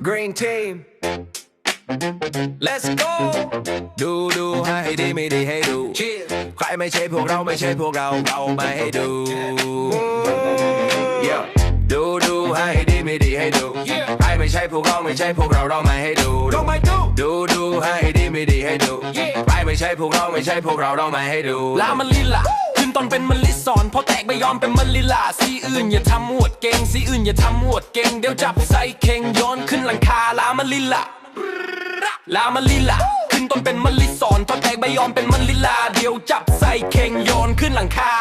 Green team Let's go ดูดูให้ดีไม่ดีให้ดู ใครไม่ใช่พวกเราไม่ใช่พวกเราเราไม่ให้ดู Yeah ดูดูให้ดีไม่ดีให้ดู ใครไม่ใช่พวกเราไม่ใช่พวกเราเราไม่ให้ดูเราไม่ดูดูดูให้ดีไม่ดีให้ดู ใครไม่ใช่พวกเราไม่ใช่พวกเราเราไม่ให้ดูลามันลิละขึ้ นตอนเป็นมะลิสอนพอแตกไม่ยอมเป็นมะลิลาสีอื่นอย่าทำหมวดเก่งสีอื่นอย่าทำหมวดเก่งเดี๋ยวจับใส่เข่งย้อนขึ้นหลังคาลามลิละลามลิละขึ้นตอนเป็นมะลิสอนพอแตกไม่ยอมเป็นมะลิลาเดี๋ยวจับใส่เข่งย้อนขึ้นหลังคา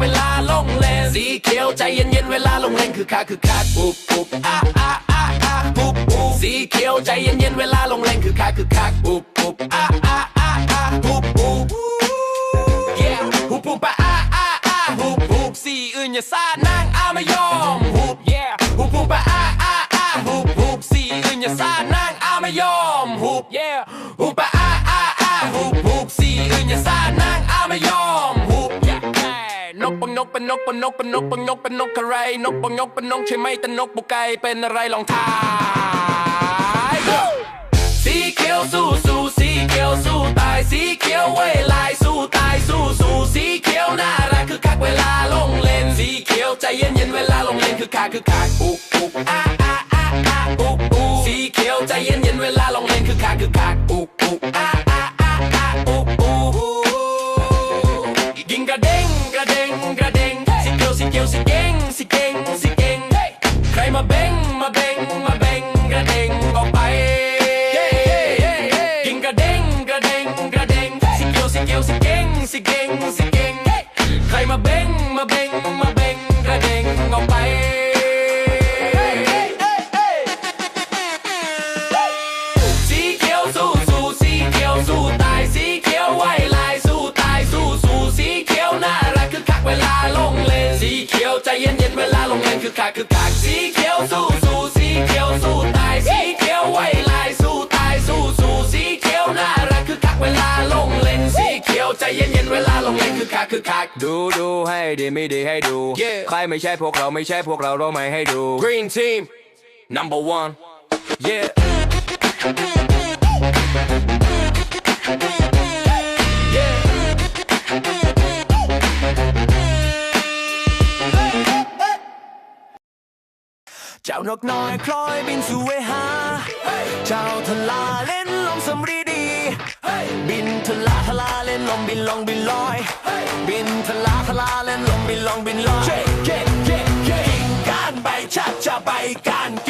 เวลาลงเลนสีเขียวใจเย็นเย็นๆเวลาลงเลนคือคักคือคักปุ๊บปุ๊บอะอะอะอะปุ๊บปุ๊บสีเขียวใจเย็นเย็นๆเวลาลงเลนคือคักคือคักปุ๊บปุ๊บอะอะอะอะปุ๊บปุ๊บ yeah ปุ๊บปุ๊บอะอะอะอะปุ๊บปุ๊บสีอื่นอย่าซ่านางอามายอมปุ๊บ yeah ปุ๊บปุ๊บอะอะอะอะปุ๊บปุ๊บสีอื่นอย่าซ่านางอามายอมปุ๊บ yeah กปังนกเป็นนกเป็นนกเป็นนกเป็นนกอะไร นกเปังนกเป็นนกใช่ไหมแต่นกบุกไก่เป็นอะไรลองทายสีเขียวสู้สู้สีเขียวสู้ตายสีเขียวไว้ลายสู้ตายสู้สู้สีเขียวน่ารักคือคักเวลาลงเล่นสีเขียวใจเย็นเย็นเวลาลงเล่นคือคักคือคักปุ๊กปุ๊กอะอะอะอะปุ๊กปุ๊กสีเขียวใจเย็นเย็นเวลาลงเล่นคือคักคือคักปุ๊ก ใจเย็นเย็นเวลาลงเล่นคือคักคือคักสีเขียวสู้สู้สีเขียวสู้ตายสีเขียวไว้ลายสู้ตายสู้สู้สีเขียวน่ารักคือคักเวลาลงเล่นสีเขียวใจเย็นเย็นเวลาลงเล่นคือคักคือคักดูดูให้ดีไม่ดีให้ดู Yeah ใครไม่ใช่พวกเราไม่ใช่พวกเราเราไม่ให้ดู Green Team number one yeah เจ้านกน้อยคล้อยบินสู่เวหา เจ้าทลาเล่นลมสำรีดี บินทลาทลาเล่นลมบินลองบินลอย บินทลาทลาเล่นลมบินลองบินลอยกิ่งก้านใบชักจะใบก้านกิ่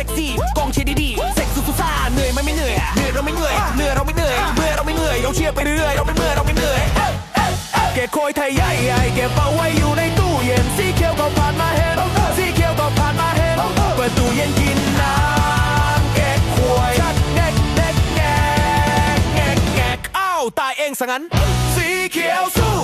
ซ็กซี่กองเชียร์ดีๆเซ็กสู้สู้ซ่าเหนื่อยไหมไม่เหนื่อยเหนื่อยเราไม่เหนื่อยเหนื่อยเราไม่เหนื่อยเมื่อเราไม่เหนื่อยเราเชียร์ไปเรื่อยเราไม่เมื่อยเราไม่เหนื่อยเก็บโคยไทยใหญ่ใหญ่เก็บเอาไว้อยู่ในตู้เย็นสีเขียวก็ผ่านมาเห็นสีเขียวก็ผ่านมาเห็นเปิดตู้เย็นกินน้ำเก็บขวยชักแงกแงกแงกแงกแงกอ้าวตายเองซะงั้นสีเขียวสู้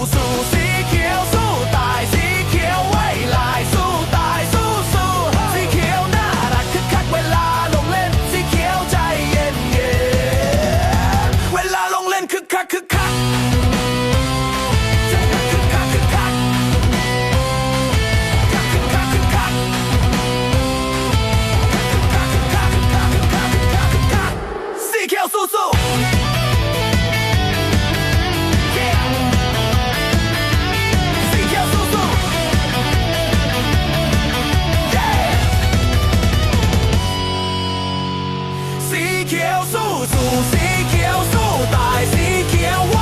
สีเขียวสู้สู่สีเขียวสู้ตายสีเขียว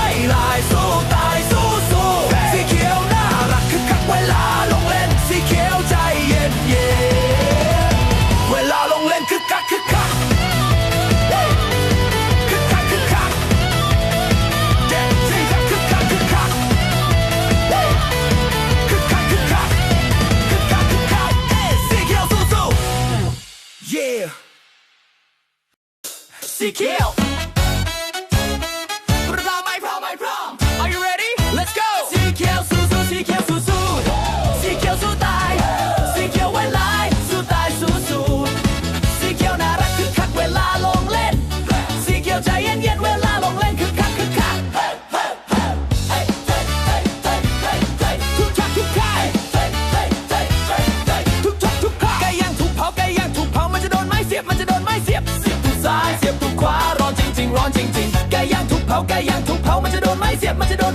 Music Hill.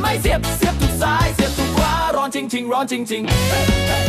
ไม่เสียบเสียบทุกซ้ายเสียบทุกขวาร้อนจริงๆร้อนจริงๆ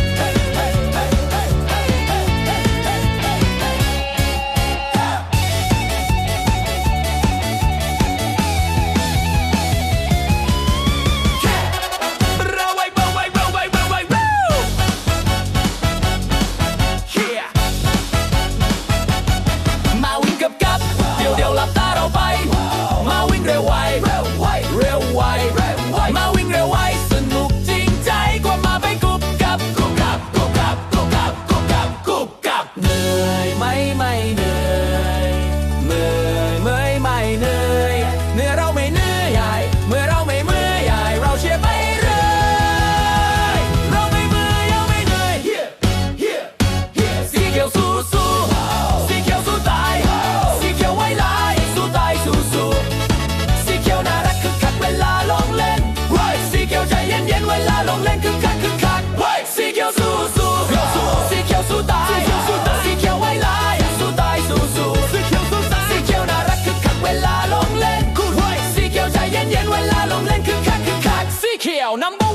now. Number